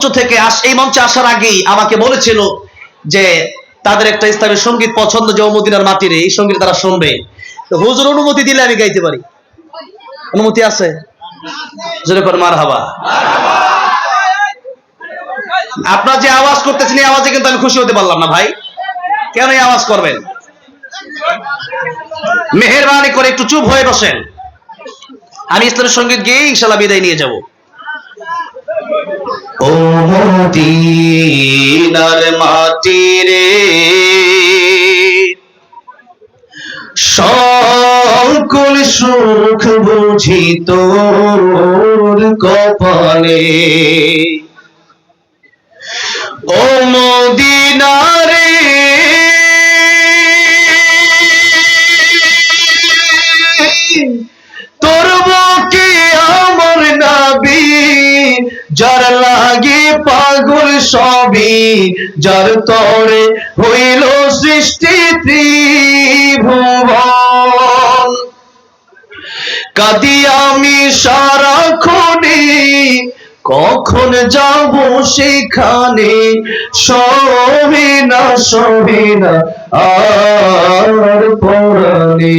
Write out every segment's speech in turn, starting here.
মঞ্চ থেকে এই মঞ্চে আসার আগেই আমাকে বলেছিল যে তাদের একটা ইসলামী সংগীত পছন্দ যে মদিনার মাটিরে, এই সংগীত তারা শুনবে। হুজুর, অনুমতি দিলে আমি গাইতে পারি। অনুমতি আছে? মার হাবা আপনার যে আওয়াজ করতেছেন, এই আওয়াজে কিন্তু আমি খুশি হতে পারলাম না, ভাই। কেন এই আওয়াজ করবেন? মেহরবানি করে একটু চুপ হয়ে বসেন। আমি ইসলামের সংগীত গিয়ে ইনশাল্লাহ বিদায় নিয়ে যাব। ও মাটি রে। সকল সুখ বুঝি তোর কপালে। ও যার লাগে পাগল সবই, যার তরে হইল সৃষ্টি ত্রিভুবন। কাদি আমি সারা সারাক্ষণে, কখন যাব সেখানে? সবে না সবে না, আর পরাণে।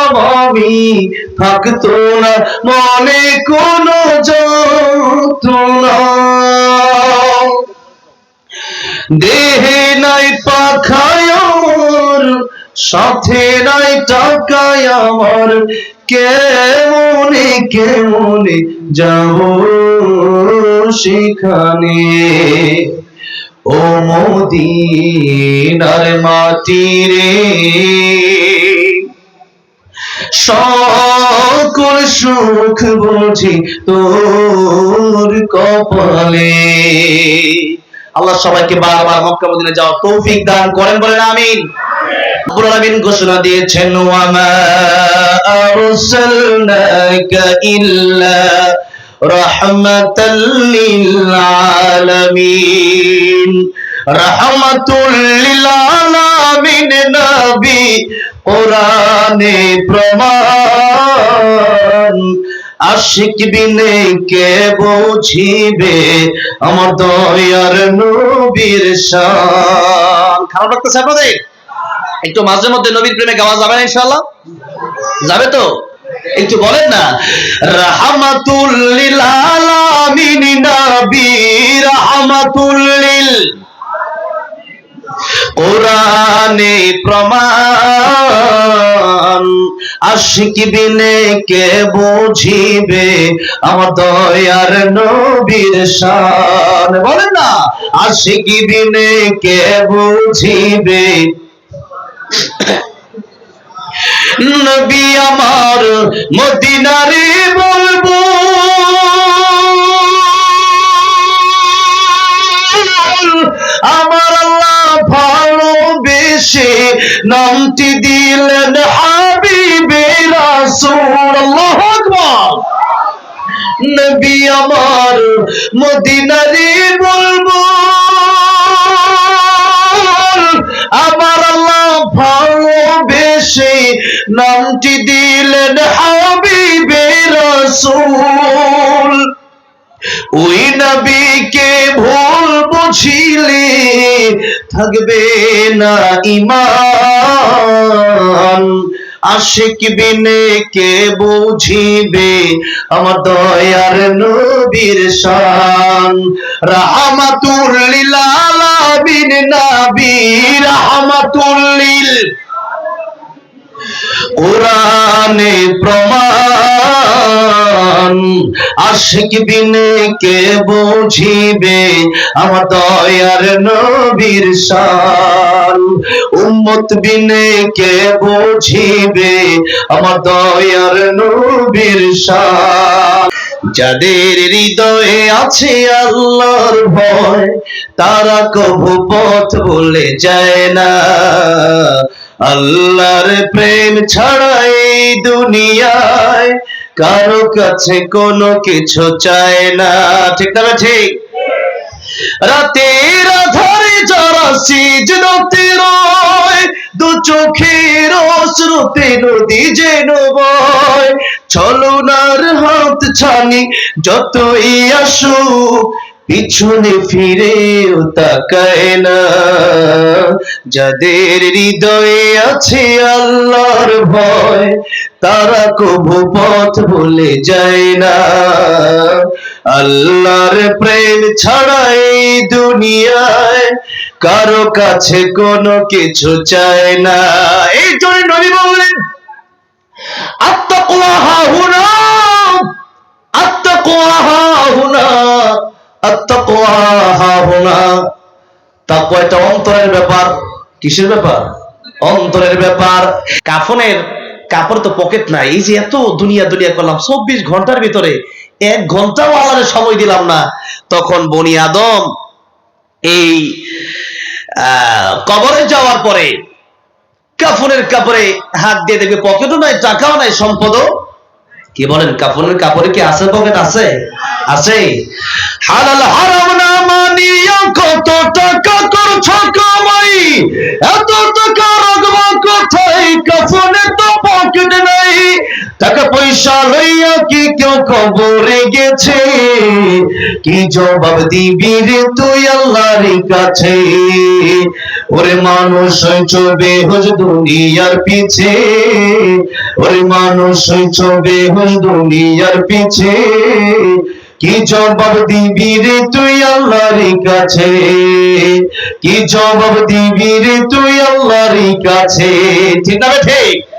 আমি থাকতো না, মনে কোনো যন্ত্রণা। দেহে নাই পাখায় সাথে নাই টাকায় আমার। কেমনে কেমনে যাব সেখানে? ও মদিনার মাটি রে সকল সুখ বুঝি তোর কপালে। আল্লাহ সবাইকে বারবার মক্কা মদিনা যাওয়ার তৌফিক দান করেন বলেন আমিন। রব্বুল আলামিন ঘোষণা দিয়েছেন ওয়ামা আরসালনাকা ইল্লা রাহমাতাল লিল আলামিন। রাহমাতুল লিল আলামিন নবী কোরআনে প্রমাণ। আশিক বিনে কে বুঝিবে আমার দয়ার নবীর শান। খারাপ লাগতেছে আপনাদের? একটু মাঝে মধ্যে নবীর প্রেমে গাওয়া যাবে না ইনশাআল্লাহ? যাবে তো? একটু বলেন না। রাহমাতুল লিল আলামিন নবী, রাহমাতুল লিল। কোরআনে প্রমাণ। আশিক কে বুঝিবে আমার দয়ার নবীর শান? বলেন না কে বুঝিবে? নবী আমার মদিনারে বলব। আমার আল্লাহ ভালোবেসে নামটি দিলেন নবী আমার মদিনারে বলব, আমার আল্লাহ ভালোবেসে নামটি দিলেন হাবিবে রাসূল। ওই নবীকে ভুল বুঝিলে থাকবে না ইমান। আশিক বিনে কে বুঝিবে আমার দয়ার নবীর শান। রাহমাতুল লিল আলামিন নবী রাহমাতুল লিল কোরআনে প্রমাণ আশিক বিনে কে বুঝিবে? আমার দয়ার নবীর শান। উম্মত বিনে কে বুঝিবে? আমার দয়ার নবীর শান। যাদের হৃদয়ে আছে আল্লাহর ভয়, তারা কবু পথ বলে যায় না। আল্লাহর প্রেম ছাড়াই দুনিয়ায় কারও কাছে কোনো কিছু চায় না। ঠিক না ঠিক রাতের আধারে যারা সিজদতে রয়, দু চোখের অশ্রুতে নদী যেন বয়। ছলনার হাত ছানি যতই আসুক পিছনে ফিরেও তাকায় না। যাদের হৃদয়ে আছে আল্লাহর ভয়, তারা কবু পথ ভুলে যায় না। আল্লাহর প্রেম ছাড়া এই দুনিয়ায় কারও কাছে কোনো কিছু চায় না। এই জন্য নবী বললেন আত্মাকুয়া হুনা আত্মাকুয়া হুনা। আত্মাকুয়া হুনা তাকওয়া এটা অন্তরের ব্যাপার। কিসের ব্যাপার? অন্তরের ব্যাপার। কাফনের কাপড় তো পকেট নাই। এই যে এত দুনিয়া দুনিয়া করলাম, চব্বিশ ঘণ্টার ভিতরে এক ঘন্টাও আল্লাহর সময় দিলাম না। তখন বনি আদম এই কবরে যাওয়ার পরে কাফনের কাপড়ে হাত দিয়ে দেখবে পকেটও নাই, টাকাও নাই, সম্পদও কি বলেন কাপড়ের কাপড়ে কি আছে পকেট? আছে? আছে। হালাল হারাম না মানিয়া কত টাকা করছ কামাই এত টাকা রাখবা কোথায়? কাফনে তো টাকা পয়সা লইয়া কি কেউ কবরে গেছে? কি জবাব দিবি রে তুই আল্লাহর কাছে? ওরে মানুষ চবে হুজ দুনিয়ার পিছে। ওরে মানুষ চবে হুজ দুনিয়ার পিছে। কি জবাব দিবি রে তুই আল্লাহর কাছে? কি জবাব দিবি রে তুই আল্লাহর কাছে? ঠিক না ঠিক?